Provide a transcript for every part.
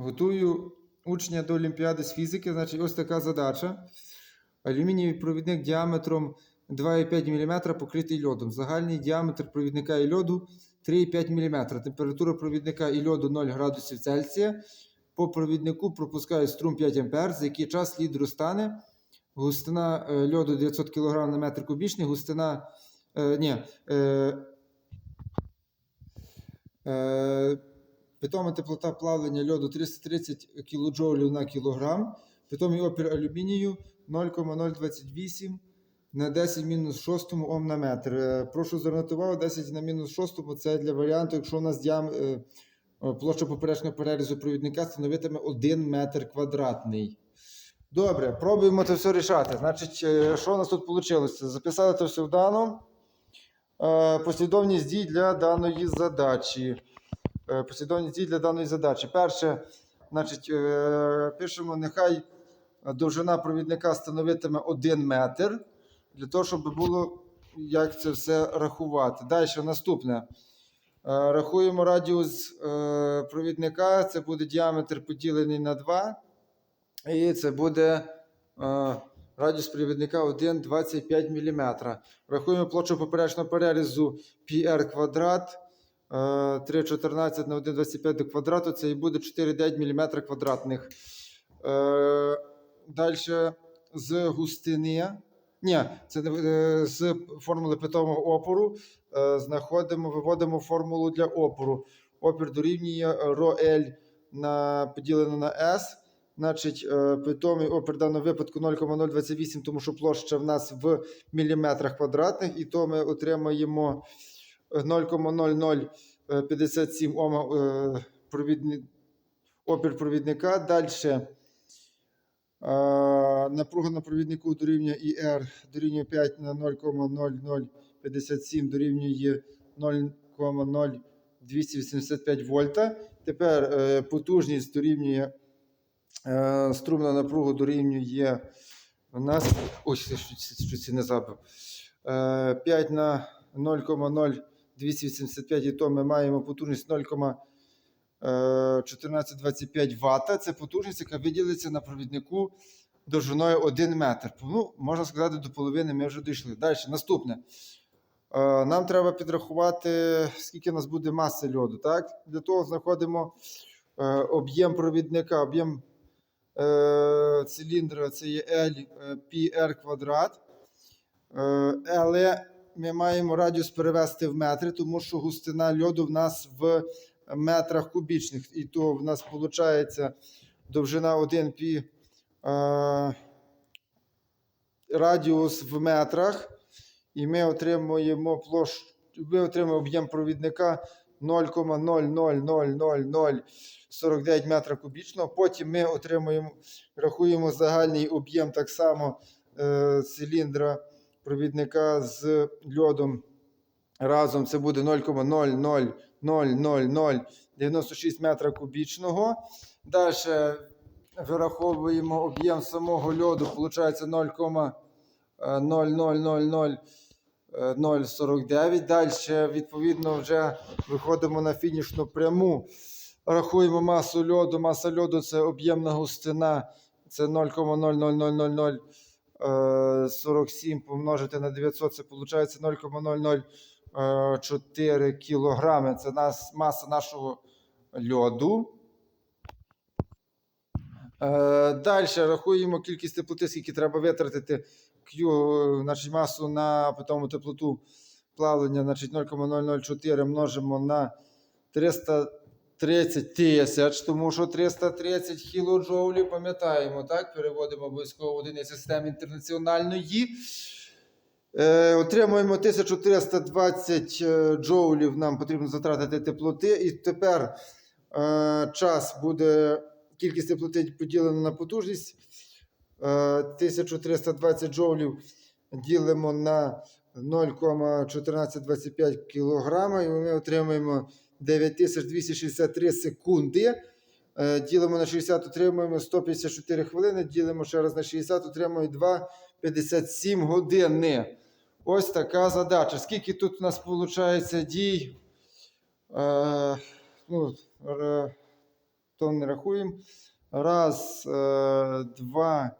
Готую учня до Олімпіади з фізики. Значить, ось така задача. Алюмінієвий провідник діаметром 2,5 мм покритий льодом. Загальний діаметр провідника і льоду 3,5 мм. Температура провідника і льоду 0 градусів Цельсія. По провіднику пропускає струм 5 А, за який час лід розтане. Густина е, льоду 900 кг на метр кубічний, густина. Е, ні, е, е, питома теплота плавлення льоду 330 кJ на кілограм. Питомий опір алюмінію 0,028 на 10 мінус 6 Ом на метр. Е, Прошу звернути увагу, 10 на мінус 6 це для варіанту, якщо у нас діам... е, площа поперечного перерізу провідника становитиме 1 метр квадратний. Добре, пробуємо це все рішати. Значить, е, що у нас тут вийшло? Записали це все вдано. Е, Послідовність дій для даної задачі. Е, Послідовність дій для даної задачі. Перше, значить, е, пишемо, нехай довжина провідника становитиме 1 метр. Для того, щоб було як це все рахувати. Далі, наступне. Е, Рахуємо радіус провідника. Це буде діаметр поділений на 2. І це буде радіус провідника 1,25 мм. Рахуємо площу поперечного перерізу πr квадрат. Е, 3,14 на 1,25 до квадрату. Це і буде 4,9 мм квадратних. Е, Далі з густини. Ні, це е, з формули питомого опору. е, Знаходимо, виводимо формулу для опору. Опір дорівнює ρL на поділено на S. Значить, е, питомий опір в даному випадку 0,028, тому що площа в нас в міліметрах квадратних, і то ми отримаємо 0,0057 е, опір провідника. Далі е, напруга на провіднику дорівнює ІР дорівнює 5 на 0,0057 дорівнює 0,0285 вольта. Тепер е, потужність дорівнює струмна напруга дорівнює у нас. Ось, що це не забив. 5 на 0,0. 285 і то ми маємо потужність 0,1425 е, Вт. Це потужність, яка виділиться на провіднику довжиною 1 метр. Ну, Можна сказати, до половини ми вже дійшли. Далі, наступне. Е, нам треба підрахувати, скільки у нас буде маси льоду. Так? Для того знаходимо е, об'єм провідника, об'єм циліндра це є L, PR квадрат. Але ми маємо радіус перевести в метри, тому що густина льоду в нас в метрах кубічних. І то в нас виходить довжина 1 пі е, радіус в метрах. І ми отримуємо площу, ми отримуємо об'єм провідника 0,0000049 метра кубічного. Потім ми отримуємо, рахуємо загальний об'єм так само е, циліндра провідника з льодом. Разом це буде 0,00096 метра кубічного. Далі вираховуємо об'єм самого льоду, виходить 0,000. 0,49. Далі, відповідно, вже виходимо на фінішну пряму. Рахуємо масу льоду. Маса льоду це об'ємна густина. Це 0,00047 помножити на 900, це виходить 0,004 кілограми. Це нас, маса нашого льоду. Е, Далі рахуємо кількість теплоти, скільки треба витратити Q, значить, масу на питому теплоту плавлення значить, 0,004 множимо на 330 тисяч, тому що 330 кілоджоулів, пам'ятаємо, так? Переводимо обов'язково в одиниці системи інтернаціональної. Е, отримуємо 1320 е, джоулів, нам потрібно затратити теплоти. І тепер е, час буде, кількість теплоти поділена на потужність. Е, 1320 джоулів ділимо на 0,1425 кг, і ми отримуємо 9263 секунди. Е, Ділимо на 60, отримуємо 154 хвилини. Ділимо ще раз на 60, отримуємо 2,57 години. Ось така задача. Скільки тут у нас виходить дій? Е, ну, е, то не рахуємо. Раз, е, два,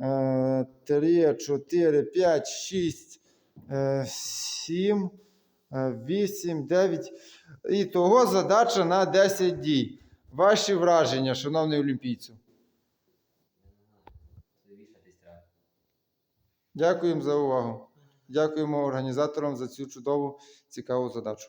е, три, чотири, п'ять, шість, е, сім, е, вісім, дев'ять. І того задача на 10 дій. Ваші враження, шановний олімпійцю. Дякуємо за увагу. Дякуємо організаторам за цю чудову цікаву задачу.